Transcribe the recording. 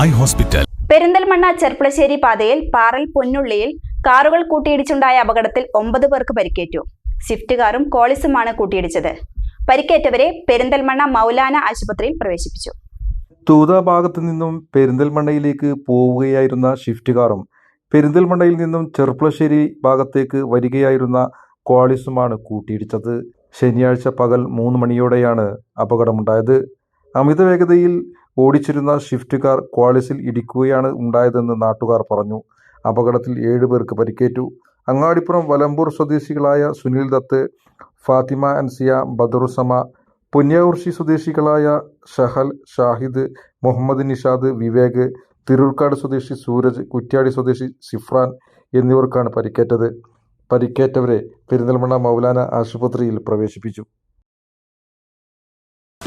Eye hospital. Perinthalmanna Cherpulassery പാതയിൽ പാറൽ പൊന്നുള്ളിയിൽ കാറുകൾ കൂട്ടിയിടിച്ചുണ്ടായ അപകടത്തിൽ ഒമ്പത് പേർക്ക് പരിക്കേറ്റു. സ്വിഫ്റ്റ് കാറും കോളിസുമാണ് കൂട്ടിയിടിച്ചത്. പരിക്കേറ്റവരെ പെരിന്തൽമണ്ണ മൗലാന ആശുപത്രിയിൽ പ്രവേശിപ്പിച്ചു. തൂത ഭാഗത്തു നിന്നും പെരിന്തൽമണ്ണയിലേക്ക് പോവുകയായിരുന്ന ഷിഫ്റ്റ് കാറും പെരിന്തൽമണ്ണയിൽ നിന്നും ചെർപ്പളശ്ശേരി ഭാഗത്തേക്ക് വരികയായിരുന്ന കോളിസുമാണ് കൂട്ടിയിടിച്ചത്. ശനിയാഴ്ച പകൽ മൂന്ന് മണിയോടെയാണ് അപകടമുണ്ടായത്. അമിത വേഗതയിൽ ഓടിച്ചിരുന്ന ഷിഫ്റ്റ് കാർ ക്വാളിസിൽ ഇടിക്കുകയാണ് ഉണ്ടായതെന്ന് നാട്ടുകാർ പറഞ്ഞു. അപകടത്തിൽ ഏഴുപേർക്ക് പരിക്കേറ്റു. അങ്ങാടിപ്പുറം വലമ്പൂർ സ്വദേശികളായ സുനിൽ ദത്ത് ഫാത്തിമ അൻസിയ ബദറുസമ പുന്നയൂർഷി സ്വദേശികളായ ഷഹൽ ഷാഹിദ് മുഹമ്മദ് നിഷാദ് വിവേക് തിരൂർക്കാട് സ്വദേശി സൂരജ് കുറ്റ്യാടി സ്വദേശി സിഫ്രാൻ എന്നിവർക്കാണ് പരിക്കേറ്റത്. പരിക്കേറ്റവരെ പെരിന്തൽമണ്ണ മൗലാന ആശുപത്രിയിൽ പ്രവേശിപ്പിച്ചു.